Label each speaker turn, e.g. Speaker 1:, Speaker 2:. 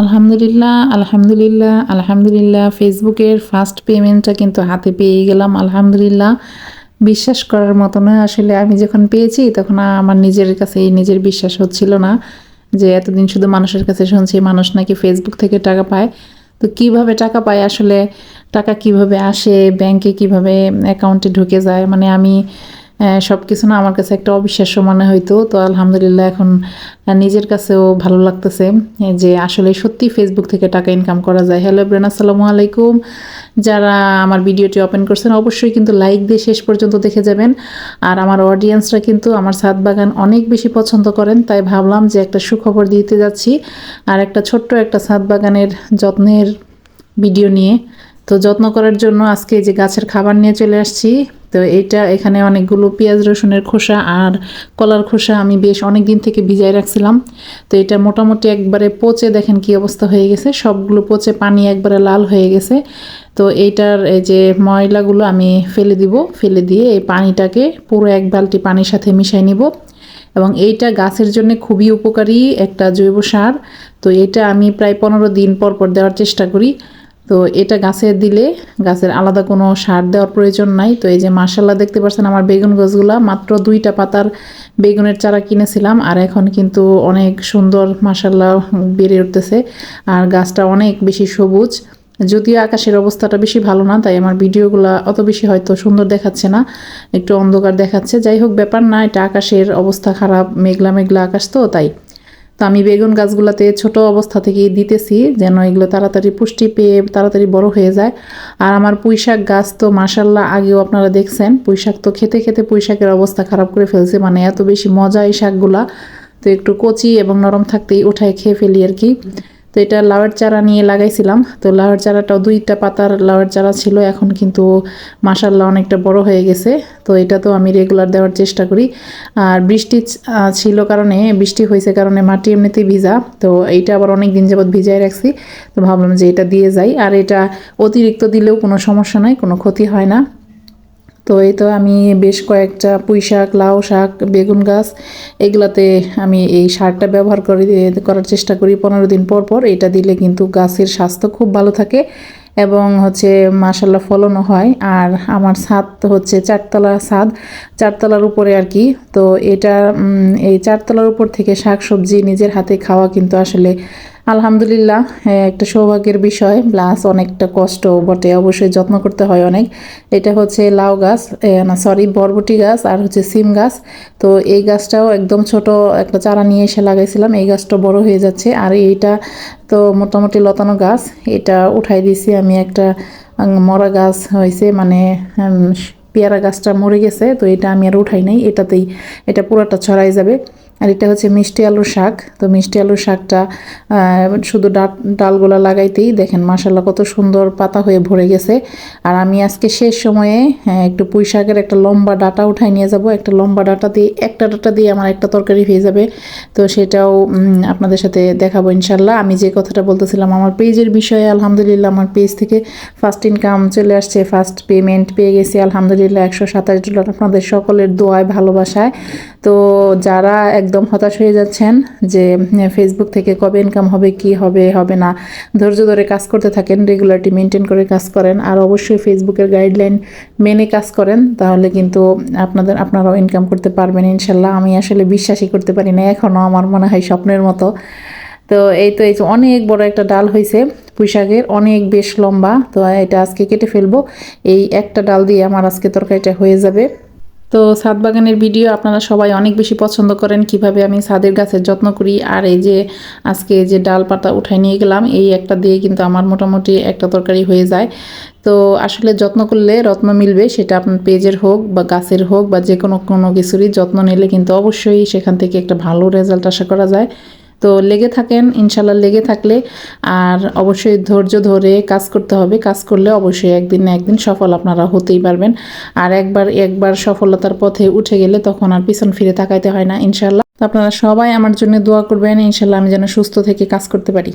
Speaker 1: আলহামদুলিল্লাহ আলহামদুলিল্লাহ আলহামদুলিল্লাহ। ফেসবুকের ফার্স্ট পেমেন্টটা কিন্তু হাতে পেয়ে গেলাম, আলহামদুলিল্লাহ। বিশ্বাস করার মতো নয় আসলে আমি যখন পেয়েছি তখন আমার নিজের কাছে নিজের বিশ্বাস হচ্ছিল না যে এতদিন শুধু মানুষের কাছে শুনছি, মানুষ নাকি ফেসবুক থেকে টাকা পায়। তো কীভাবে টাকা পায় আসলে? টাকা কীভাবে আসে? ব্যাংকে কীভাবে অ্যাকাউন্টে ঢুকে যায়? মানে আমি সব কিছু না আমার কাছে একটা অবিশ্বাস্য মনে হইতো। তো আলহামদুলিল্লাহ এখন নিজের কাছেও ভালো লাগতেছে যে আসলে সত্যি ফেসবুক থেকে টাকা ইনকাম করা যায়। হ্যালো ব্রেন আসসালামু আলাইকুম। যারা আমার ভিডিওটি ওপেন করছেন, অবশ্যই কিন্তু লাইক দিয়ে শেষ পর্যন্ত দেখে যাবেন। আর আমার অডিয়েন্সরা কিন্তু আমার ছাদ বাগান অনেক বেশি পছন্দ করেন, তাই ভাবলাম যে একটা সুখবর দিতে যাচ্ছি। আর একটা ছোট্ট একটা ছাদ বাগানের যত্নের ভিডিও নিয়ে তো যত্ন করার জন্য আজকে যে গাছের খাবার নিয়ে চলে আসছি। তো এটা এখানে অনেকগুলো পেঁয়াজ, রসুনের খোসা আর কলার খোসা আমি বেশ অনেক দিন থেকে ভিজাই রাখছিলাম। তো এটা মোটামুটি একবারে পচে দেখেন কি অবস্থা হয়ে গেছে। সবগুলো পচে পানি একবারে লাল হয়ে গেছে। তো এইটার এই যে ময়লাগুলো আমি ফেলে দিব। ফেলে দিয়ে এই পানিটাকে পুরো এক বালতি পানির সাথে মিশাই নিব। এবং এইটা গাছের জন্য খুবই উপকারী একটা জৈব সার। তো এটা আমি প্রায় পনেরো দিন পর পর দেওয়ার চেষ্টা করি। তো এটা গাছে দিলে গাছের আলাদা কোনো সার দেওয়ার প্রয়োজন নাই। তো এই যে মার্শাল্লাহ দেখতে পাচ্ছেন আমার বেগুন গাছগুলা, মাত্র দুইটা পাতার বেগুনের চারা কিনেছিলাম আর এখন কিন্তু অনেক সুন্দর মার্শাল্লাহ বেড়ে উঠতেছে আর গাছটা অনেক বেশি সবুজ। যদিও আকাশের অবস্থাটা বেশি ভালো না, তাই আমার ভিডিওগুলো অত বেশি হয়তো সুন্দর দেখাচ্ছে না, একটু অন্ধকার দেখাচ্ছে। যাই হোক, ব্যাপার না, এটা আকাশের অবস্থা খারাপ, মেঘলা মেঘলা আকাশ তো, তাই। তো আমি বেগুন গাছগুলোতে ছোট অবস্থা থেকেই দিতেছি, যেন এগুলো তাড়াতাড়ি পুষ্টি পেয়ে তাড়াতাড়ি বড় হয়ে যায়। আর আমার পুঁইশাক গাছ তো মাসাল্লাহ আগেও আপনারা দেখছেন, পুঁইশাক তো খেতে খেতে পুঁইশাকের অবস্থা খারাপ করে ফেলছে মানে এত বেশি মজা এই শাকগুলা। তো একটু কচি এবং নরম থাকতেই উঠায় খেয়ে ফেলি আর কি। তো এটা লাউয়ের চারা নিয়ে লাগাইছিলাম। তো লাউয়ের চারাটাও দুইটা পাতার লাউয়ের চারা ছিল, এখন কিন্তু মাসাল্লাহ অনেকটা বড় হয়ে গেছে। তো এটা তো আমি রেগুলার দেওয়ার চেষ্টা করি। আর বৃষ্টি ছিল কারণে, বৃষ্টি হয়েছে কারণে মাটি এমনিতেই ভিজা। তো এইটা আবার অনেক দিন যাবৎ ভিজায় রাখছি। তো ভাবলাম যে এটা দিয়ে যাই। আর এটা অতিরিক্ত দিলেও কোনো সমস্যা নাই, কোনো ক্ষতি হয় না। তো এই তো আমি বেশ কয়েকটা পুঁই শাক লাউ শাক, বেগুন গাছ এগুলাতে আমি এই সারটা ব্যবহার করি, করার চেষ্টা করি পনেরো দিন পর পর। এটা দিলে কিন্তু গাছের স্বাস্থ্য খুব ভালো থাকে এবং হচ্ছে মাসাল্লাহ ফলনও হয়। আর আমার ছাদ হচ্ছে চারতলা ছাদ, চারতলার উপরে আর কি। তো এটা এই চারতলার উপর থেকে শাক সবজি নিজের হাতে খাওয়া কিন্তু আসলে আলহামদুলিল্লাহ একটা সৌভাগ্যের বিষয়, প্লাস অনেকটা কষ্ট বটে, অবশ্যই যত্ন করতে হয় অনেক। এটা হচ্ছে লাউ গাছ না সরি বরবটি গাছ আর হচ্ছে সিম গাছ। তো এই গাছটাও একদম ছোট একটা চারা নিয়ে এসে লাগাইছিলাম, এই গাছটা বড় হয়ে যাচ্ছে। আর এইটা তো মোটামুটি লতানো গাছ, এটা উঠাই দিয়েছি আমি একটা মরা গাছ হয়েছে মানে পেয়ারা গাছটা মরে গেছে, তো এটা আমি আর উঠাই নাই, এটাতেই, এটা পুরোটা ছড়াই যাবে। আর এটা হচ্ছে মিষ্টি আলুর শাক। তো মিষ্টি আলুর শাকটা শুধু ডাট ডালগুলা লাগাইতেই দেখেন মাসাল্লাহ কত সুন্দর পাতা হয়ে ভরে গেছে। আর আমি আজকে শেষ সময়ে হ্যাঁ, একটু পুঁই শাকের একটা লম্বা ডাটা উঠাই নিয়ে যাব। একটা লম্বা ডাটা দিয়ে একটা ডাটা দিয়ে আমার একটা তরকারি হয়ে যাবে। তো সেটাও আপনাদের সাথে দেখাবো ইনশাল্লাহ আমি যে কথাটা বলতেছিলাম আমার পেজের বিষয়ে আলহামদুলিল্লাহ আমার পেজ থেকে ফার্স্ট ইনকাম চলে আসছে ফার্স্ট পেমেন্ট পেয়ে গেছি। আলহামদুলিল্লাহ একশো সাতাশ ডলার আপনাদের সকলের দোয়ায় ভালোবাসায়। তো যারা একদম হতাশ হয়ে যাচ্ছেন যে ফেসবুক থেকে কবে ইনকাম হবে, কি হবে হবে না। ধৈর্য ধরে কাজ করতে থাকেন রেগুলারটি মেনটেন করে কাজ করেন। আর অবশ্যই ফেসবুকের গাইডলাইন মেনে কাজ করেন, তাহলে কিন্তু আপনাদের, আপনারাও ইনকাম করতে পারবেন ইনশাল্লাহ। আমি আসলে বিশ্বাসই করতে পারি না এখনও আমার মনে হয় স্বপ্নের মতো। তো এই তো, এই যে অনেক বড় একটা ডাল হয়েছে পুঁইশাকের, অনেক বেশ লম্বা। তো এটা আজকে কেটে ফেলব। এই একটা ডাল দিয়ে আমার আজকে তরকারিটা হয়ে যাবে। তো ছাদ বাগানের ভিডিও আপনারা সবাই অনেক বেশি পছন্দ করেন, কীভাবে আমি সাদের গাছের যত্ন করি, আর এই যে আজকে যে ডাল পাতা উঠাই নিয়ে গেলাম, এই একটা দিয়ে কিন্তু আমার মোটামুটি একটা তরকারি হয়ে যায়। তো আসলে যত্ন করলে রত্ন মিলবে, সেটা আপনার পেজের হোক বা গাছের হোক বা যে কোনো কোনো কিছুরই যত্ন নিলে কিন্তু অবশ্যই সেখান থেকে একটা ভালো রেজাল্ট আশা করা যায়। তো লেগে থাকেন, ইনশাল্লাহ লেগে থাকলে। আর অবশ্যই ধৈর্য ধরে কাজ করতে হবে। কাজ করলে অবশ্যই একদিন না একদিন সফল আপনারা হতেই পারবেন। আর একবার একবার সফলতার পথে উঠে গেলে তখন আর পিছন ফিরে তাকাইতে হয় না, ইনশাল্লাহ। আপনারা সবাই আমার জন্য দোয়া করবেন। ইনশাল্লাহ আমি যেন সুস্থ থেকে কাজ করতে পারি।